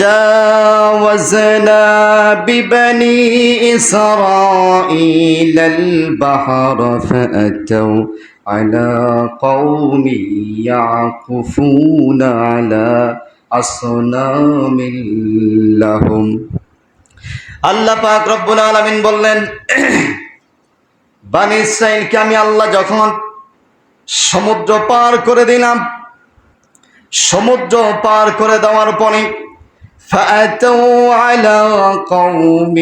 جاوزنا ببني إسرائيل البحر فأتوا على قوم يعكفون على أصنام لهم আল্লাহ পাক রব্বুল আলামিন বললেন বানি ইসরাইলকে আমি আল্লাহ যখন সমুদ্র পার করে দিলাম সমুদ্র পার করে দেওয়ার পরে فأتوا على قوم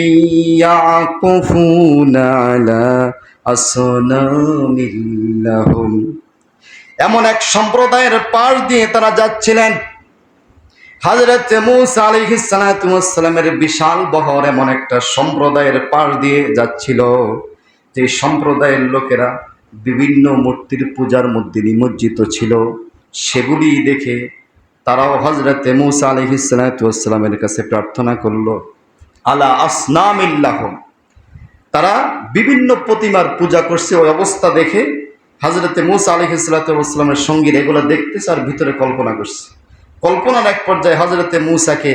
يعكفون على أصنام لهم এমন এক সম্প্রদায়ের পাশ দিয়ে তারা যাচ্ছিলেন হাজরত মুসা আলাইহিস সালামের বিশাল বহর এমন একটা সম্প্রদায়ের পাশ দিয়ে যাচ্ছিল যে সম্প্রদায়ের লোকেরা বিভিন্ন মূর্তির পূজার মধ্যে নিমজ্জিত ছিল সেগুলি দেখে তারাও হজরতে মুসা আলহিসামের কাছে প্রার্থনা করল, আলা আসনামিল্লাহ তারা বিভিন্ন প্রতিমার পূজা করছে, ওই অবস্থা দেখে হজরত মুসা আলহিসামের সঙ্গীর এগুলো দেখতেছে আর ভিতরে কল্পনা করছে। কল্পনার এক পর্যায়ে হজরতে মুসাকে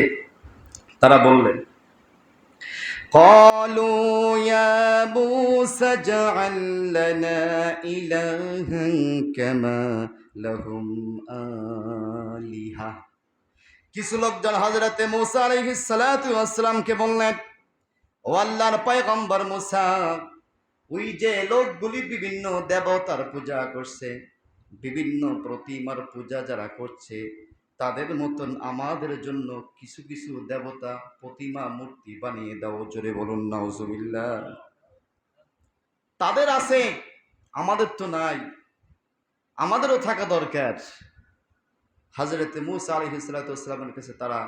তারা বললেন قالوا يا موسى اجعل لنا إلها كما لهم آلهة কিছু লোকজন হজরতে মুসা আলাইহিস সালাতু ওয়াসসালামকে বললেন ও আল্লাহর পয়গম্বর মুসা ওই যে লোকগুলি বিভিন্ন দেবতার পূজা করছে বিভিন্ন প্রতিমার পূজা যারা করছে তাদের মতন আমাদের জন্য কিছু কিছু দেবতা প্রতিমা মূর্তি বানিয়ে দাও, জোরে বলুন নাউজুবিল্লা তাদের আছে, আমাদের তো নাই, আমাদেরও থাকা দরকার। হাজরতে মুসা আলী হিসালামের কাছে তারা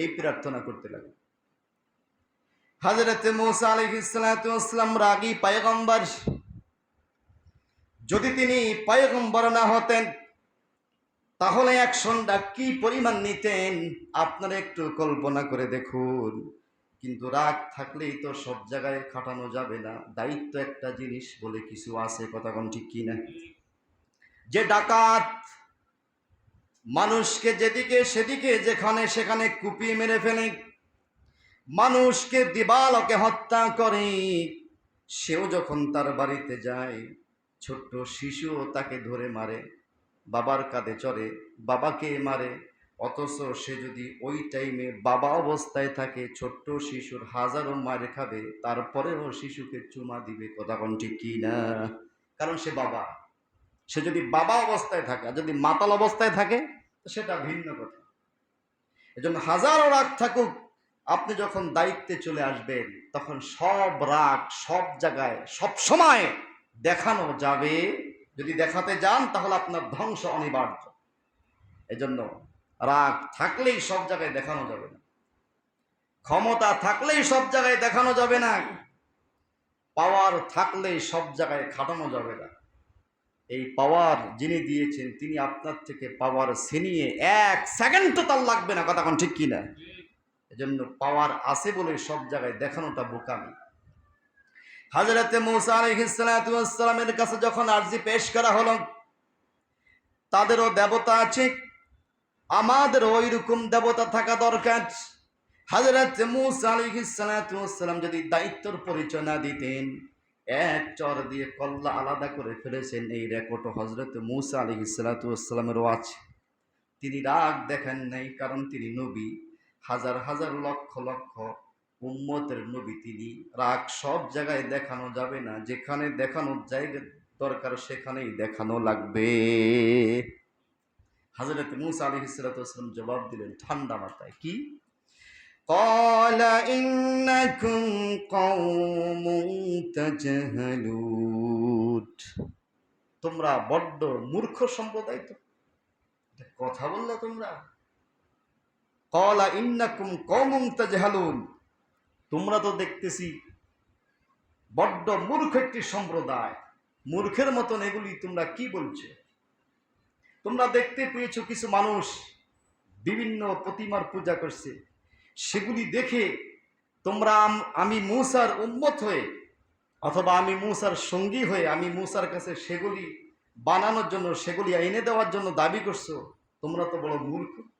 এই প্রার্থনা করতে লাগে হাজরতে মুসা আলী হিসালাম রাগী পায়গম্বর, যদি তিনি পায়গম্বর না হতেন তাহলে অ্যাকশনটা কি পরিমাণ নিতেন? আপনারা একটু কল্পনা করে দেখুন। কিন্তু রাগ থাকলেই তো সব জায়গায় খাটানো যাবে না। দায়িত্ব একটা জিনিস বলে কিছু আছে কথা কোন ঠিক কি না? যে ডাকাত মানুষকে যেদিকে সেদিকে, যেখানে সেখানে কুপিয়ে মেরে ফেলে, মানুষকে দিবালকে হত্যা করে, সেও যখন তার বাড়িতে যায়, ছোট্ট শিশুও তাকে ধরে মারে। বাবার কাঁধে চড়ে, বাবাকে মারে। অথচ সে যদি ওই টাইমে বাবা অবস্থায় থাকে, ছোট্ট শিশুর হাজারো মারে খাবে, তারপরেও শিশুকে চুমা দিবে কথা কোন ঠিক কি না? কারণ সে বাবা। সে যদি বাবা অবস্থায় থাকে, আর যদি মাতাল অবস্থায় থাকে সেটা ভিন্ন কথা। এজন্য হাজারো রাগ থাকুক। আপনি যখন দায়িত্বে চলে আসবেন, তখন সব রাগ সব জায়গায় সব সময় দেখানো যাবে। যদি দেখাতে যান, তাহলে আপনার ধ্বংস অনিবার্য। এজন্য রাগ থাকলেই সব জায়গায় দেখানো যাবে না। ক্ষমতা থাকলেই সব জায়গায় দেখানো যাবে না। পাওয়ার থাকলেই সব জায়গায় খাটানো যাবে না। এই পাওয়ার যিনি দিয়েছেন, তিনি আপনার থেকে পাওয়ার ছিনিয়ে এক সেকেন্ড তো তার লাগবে না, কথা ঠিক কিনা? এজন্য পাওয়ার আছে বলে সব জায়গায় দেখানোটা বোকামি। হাজরতে মৌসা আলহিসামের কাছে যখন আর্জি পেশ করা হলো, তাদেরও দেবতা আছে আমাদের ওই রকম দেবতা থাকা দরকার। হাজরত মুসা আলহিসাম যদি দায়িত্বর পরিচয় না দিতেন, এক চর দিয়ে কল্লা আলাদা করে ফেলেছেন এই রেকর্ড হজরত মুসা আলী আছে। তিনি রাগ দেখেন নাই, কারণ তিনি নবী। হাজার হাজার লক্ষ লক্ষ উম্মতের নবী তিনি রাগ সব জায়গায় দেখানো যাবে না যেখানে দেখানোর জায়গা দরকার সেখানেই দেখানো লাগবে হাজরত মুসা আলী হিসালাম জবাব দিলেন ঠান্ডা মাথায় কি قال إنكم قوم تجهلون তোমরা বড্ড মূর্খ সম্প্রদায় তো এটা কথা বললে তোমরা কলা ইন্নাকুম কৌমুম তাজহালুন তোমরা তো দেখতেছি বড্ড মূর্খ একটি সম্প্রদায়। মূর্খের মতন এগুলি তোমরা কি বলছো? তোমরা দেখতে পেয়েছ কিছু মানুষ বিভিন্ন প্রতিমার পূজা করছে। সেগুলি দেখে তোমরা আম- মূসার উম্মত হয়ে অথবা আমি মূসার সঙ্গী হয়ে আমি মূসার কাছে সেগুলি বানানোর জন্য, সেগুলি এনে দেওয়ার জন্য দাবি করছ। তোমরা তো বড় মূর্খ।